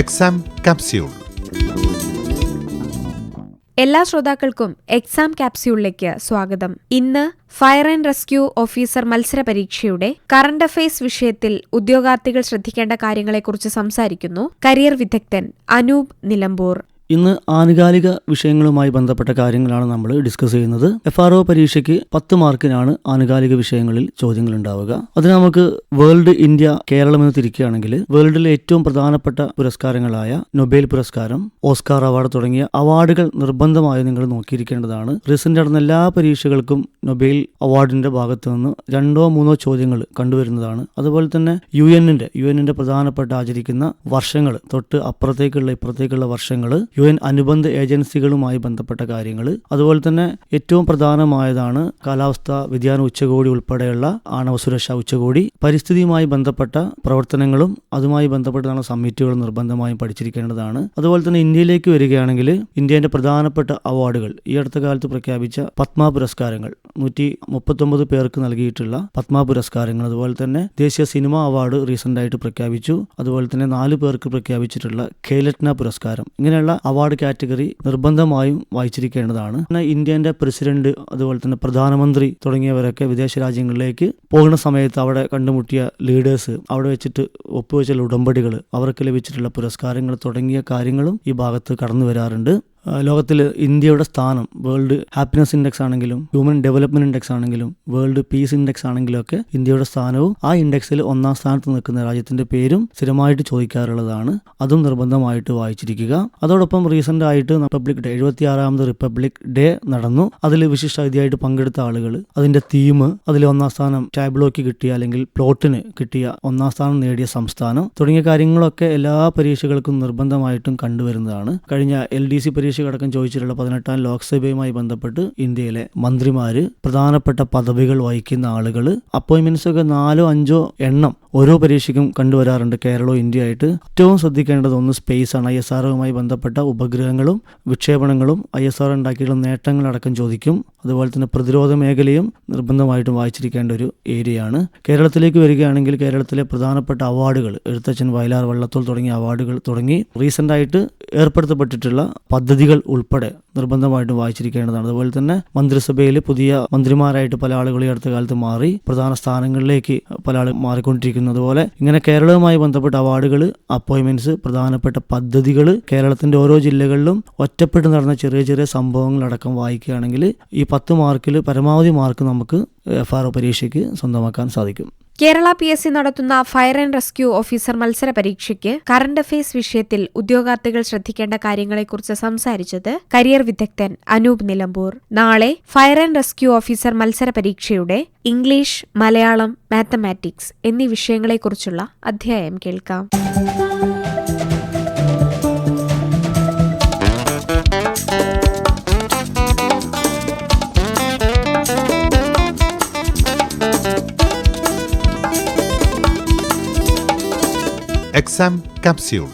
Exam capsule എല്ലാ ശ്രോതാക്കൾക്കും exam ക്യാപ്സ്യൂളിലേക്ക് സ്വാഗതം. ഇന്ന് ഫയർ ആൻഡ് റെസ്ക്യൂ ഓഫീസർ മത്സര പരീക്ഷയുടെ കറണ്ട് അഫയേഴ്സ് വിഷയത്തിൽ ഉദ്യോഗാർത്ഥികൾ ശ്രദ്ധിക്കേണ്ട കാര്യങ്ങളെക്കുറിച്ച് സംസാരിക്കുന്നു കരിയർ വിദഗ്ധൻ അനൂപ് നിലമ്പൂർ. ഇന്ന് ആനുകാലിക വിഷയങ്ങളുമായി ബന്ധപ്പെട്ട കാര്യങ്ങളാണ് നമ്മൾ ഡിസ്കസ് ചെയ്യുന്നത്. എഫ് ആർ ഒ പരീക്ഷയ്ക്ക് പത്ത് മാർക്കിനാണ് ആനുകാലിക വിഷയങ്ങളിൽ ചോദ്യങ്ങൾ ഉണ്ടാവുക. അതിന് നമുക്ക് വേൾഡ് ഇന്ത്യ കേരളം എന്ന് തിരിക്കുകയാണെങ്കിൽ വേൾഡിലെ ഏറ്റവും പ്രധാനപ്പെട്ട പുരസ്കാരങ്ങളായ നൊബേൽ പുരസ്കാരം ഓസ്കാർ അവാർഡ് തുടങ്ങിയ അവാർഡുകൾ നിർബന്ധമായി നിങ്ങൾ നോക്കിയിരിക്കേണ്ടതാണ്. റീസെന്റ് നടന്ന എല്ലാ പരീക്ഷകൾക്കും നൊബേൽ അവാർഡിന്റെ ഭാഗത്ത് നിന്ന് രണ്ടോ മൂന്നോ ചോദ്യങ്ങൾ കണ്ടുവരുന്നതാണ്. അതുപോലെ തന്നെ യു എന്നിന്റെ യു എന്നിന്റെ പ്രധാനപ്പെട്ട ആചരിക്കുന്ന വർഷങ്ങൾ തൊട്ട് അപ്പുറത്തേക്കുള്ള ഇപ്പുറത്തേക്കുള്ള വർഷങ്ങൾ യു എൻ അനുബന്ധ ഏജൻസികളുമായി ബന്ധപ്പെട്ട കാര്യങ്ങൾ. അതുപോലെ തന്നെ ഏറ്റവും പ്രധാനമായതാണ് കാലാവസ്ഥ വ്യതിയാന ഉച്ചകോടി ഉൾപ്പെടെയുള്ള ആണവ സുരക്ഷാ ഉച്ചകോടി. പരിസ്ഥിതിയുമായി ബന്ധപ്പെട്ട പ്രവർത്തനങ്ങളും അതുമായി ബന്ധപ്പെട്ടാണ് സമ്മിറ്റുകൾ നിർബന്ധമായും പഠിച്ചിരിക്കേണ്ടതാണ്. അതുപോലെ തന്നെ ഇന്ത്യയിലേക്ക് വരികയാണെങ്കിൽ ഇന്ത്യയുടെ പ്രധാനപ്പെട്ട അവാർഡുകൾ ഈ അടുത്ത കാലത്ത് പ്രഖ്യാപിച്ച പത്മ പുരസ്കാരങ്ങൾ നൂറ്റി മുപ്പത്തൊമ്പത് പേർക്ക് നൽകിയിട്ടുള്ള പത്മ പുരസ്കാരങ്ങൾ അതുപോലെ തന്നെ ദേശീയ സിനിമ അവാർഡ് റീസെന്റ് ആയിട്ട് പ്രഖ്യാപിച്ചു. അതുപോലെ തന്നെ നാല് പേർക്ക് പ്രഖ്യാപിച്ചിട്ടുള്ള ഖേലറ്റ്ന പുരസ്കാരം ഇങ്ങനെയുള്ള അവാർഡ് കാറ്റഗറി നിർബന്ധമായും വായിച്ചിരിക്കേണ്ടതാണ്. പിന്നെ ഇന്ത്യന്റെ പ്രസിഡന്റ് അതുപോലെ തന്നെ പ്രധാനമന്ത്രി തുടങ്ങിയവരൊക്കെ വിദേശ രാജ്യങ്ങളിലേക്ക് പോകുന്ന സമയത്ത് അവിടെ കണ്ടുമുട്ടിയ ലീഡേഴ്സ് അവിടെ വെച്ചിട്ട് ഒപ്പുവെച്ചുള്ള ഉടമ്പടികൾ അവർക്ക് ലഭിച്ചിട്ടുള്ള പുരസ്കാരങ്ങൾ തുടങ്ങിയ കാര്യങ്ങളും ഈ ഭാഗത്ത് കടന്നു വരാറുണ്ട് ലോകത്തിൽ ഇന്ത്യയുടെ സ്ഥാനം വേൾഡ് ഹാപ്പിനെസ് ഇൻഡെക്സ് ആണെങ്കിലും ഹ്യൂമൻ ഡെവലപ്മെന്റ് ഇൻഡെക്സ് ആണെങ്കിലും വേൾഡ് പീസ് ഇൻഡെക്സ് ആണെങ്കിലും ഒക്കെ ഇന്ത്യയുടെ സ്ഥാനവും ആ ഇൻഡെക്സിൽ ഒന്നാം സ്ഥാനത്ത് നിൽക്കുന്ന രാജ്യത്തിന്റെ പേരും സ്ഥിരമായിട്ട് ചോദിക്കാറുള്ളതാണ്. അതും നിർബന്ധമായിട്ട് വായിച്ചിരിക്കുക. അതോടൊപ്പം റീസെന്റ് ആയിട്ട് റിപ്പബ്ലിക് ഡേ എഴുപത്തി ആറാമത് റിപ്പബ്ലിക് ഡേ നടന്നു. അതിൽ വിശിഷ്ട അതിഥിയായിട്ട് പങ്കെടുത്ത ആളുകൾ അതിന്റെ തീം അതിൽ ഒന്നാം സ്ഥാനം ടാബ്ലോക്ക് കിട്ടിയ അല്ലെങ്കിൽ പ്ലോട്ടിന് കിട്ടിയ ഒന്നാം സ്ഥാനം നേടിയ സംസ്ഥാനം തുടങ്ങിയ കാര്യങ്ങളൊക്കെ എല്ലാ പരീക്ഷകൾക്കും നിർബന്ധമായിട്ടും കണ്ടുവരുന്നതാണ്. കഴിഞ്ഞ എൽ ഡി സി പരീക്ഷ അടക്കം ചോദിച്ചിട്ടുള്ള പതിനെട്ടാം ലോക്സഭയുമായി ബന്ധപ്പെട്ട് ഇന്ത്യയിലെ മന്ത്രിമാര് പ്രധാനപ്പെട്ട പദവികൾ വഹിക്കുന്ന ആളുകൾ അപ്പോയിൻമെന്റ്സ് ഒക്കെ നാലോ അഞ്ചോ എണ്ണം ഓരോ പരീക്ഷയ്ക്കും കണ്ടുവരാറുണ്ട് കേരളവും ഇന്ത്യ ആയിട്ട് ഏറ്റവും ശ്രദ്ധിക്കേണ്ടത് ഒന്ന് സ്പേസ് ആണ് ഐ എസ് ആറുമായി ബന്ധപ്പെട്ട ഉപഗ്രഹങ്ങളും വിക്ഷേപണങ്ങളും ഐ എസ് ആർ ഉണ്ടാക്കിയിട്ടുള്ള നേട്ടങ്ങളടക്കം ചോദിക്കും. അതുപോലെ തന്നെ പ്രതിരോധ മേഖലയും നിർബന്ധമായിട്ടും വായിച്ചിരിക്കേണ്ട ഒരു ഏരിയയാണ്. കേരളത്തിലേക്ക് വരികയാണെങ്കിൽ കേരളത്തിലെ പ്രധാനപ്പെട്ട അവാർഡുകൾ എഴുത്തച്ഛൻ വയലാർ വള്ളത്തോൾ തുടങ്ങിയ അവാർഡുകൾ തുടങ്ങി റീസെന്റ് ആയിട്ട് ഏർപ്പെടുത്തപ്പെട്ടിട്ടുള്ള പദ്ധതികൾ ഉൾപ്പെടെ നിർബന്ധമായിട്ടും വായിച്ചിരിക്കേണ്ടതാണ്. അതുപോലെ തന്നെ മന്ത്രിസഭയിൽ പുതിയ മന്ത്രിമാരായിട്ട് പല ആളുകൾ ഈ അടുത്ത കാലത്ത് മാറി പ്രധാന സ്ഥാനങ്ങളിലേക്ക് പല ആളുകൾ മാറിക്കൊണ്ടിരിക്കുന്നു. അതുപോലെ ഇങ്ങനെ കേരളവുമായി ബന്ധപ്പെട്ട അവാർഡുകൾ അപ്പോയിൻമെന്റ്സ് പ്രധാനപ്പെട്ട പദ്ധതികൾ കേരളത്തിന്റെ ഓരോ ജില്ലകളിലും ഒറ്റപ്പെട്ട് നടന്ന ചെറിയ ചെറിയ സംഭവങ്ങളടക്കം വായിക്കുകയാണെങ്കിൽ ഈ പത്ത് മാർക്കിൽ പരമാവധി മാർക്ക് നമുക്ക് എഫ് ആർ ഒ പരീക്ഷയ്ക്ക് സ്വന്തമാക്കാൻ സാധിക്കും. കേരള പി എസ് സി നടത്തുന്ന ഫയർ ആൻഡ് റെസ്ക്യൂ ഓഫീസർ മത്സര പരീക്ഷയ്ക്ക് കറണ്ട് അഫയേഴ്സ് വിഷയത്തിൽ ഉദ്യോഗാർത്ഥികൾ ശ്രദ്ധിക്കേണ്ട കാര്യങ്ങളെക്കുറിച്ച് സംസാരിച്ചത് കരിയർ വിദഗ്ധൻ അനൂപ് നിലമ്പൂർ. നാളെ ഫയർ ആൻഡ് റെസ്ക്യൂ ഓഫീസർ മത്സര പരീക്ഷയുടെ ഇംഗ്ലീഷ് മലയാളം മാത്തമാറ്റിക്സ് എന്നീ വിഷയങ്ങളെക്കുറിച്ചുള്ള അധ്യായം കേൾക്കാം. Exam capsule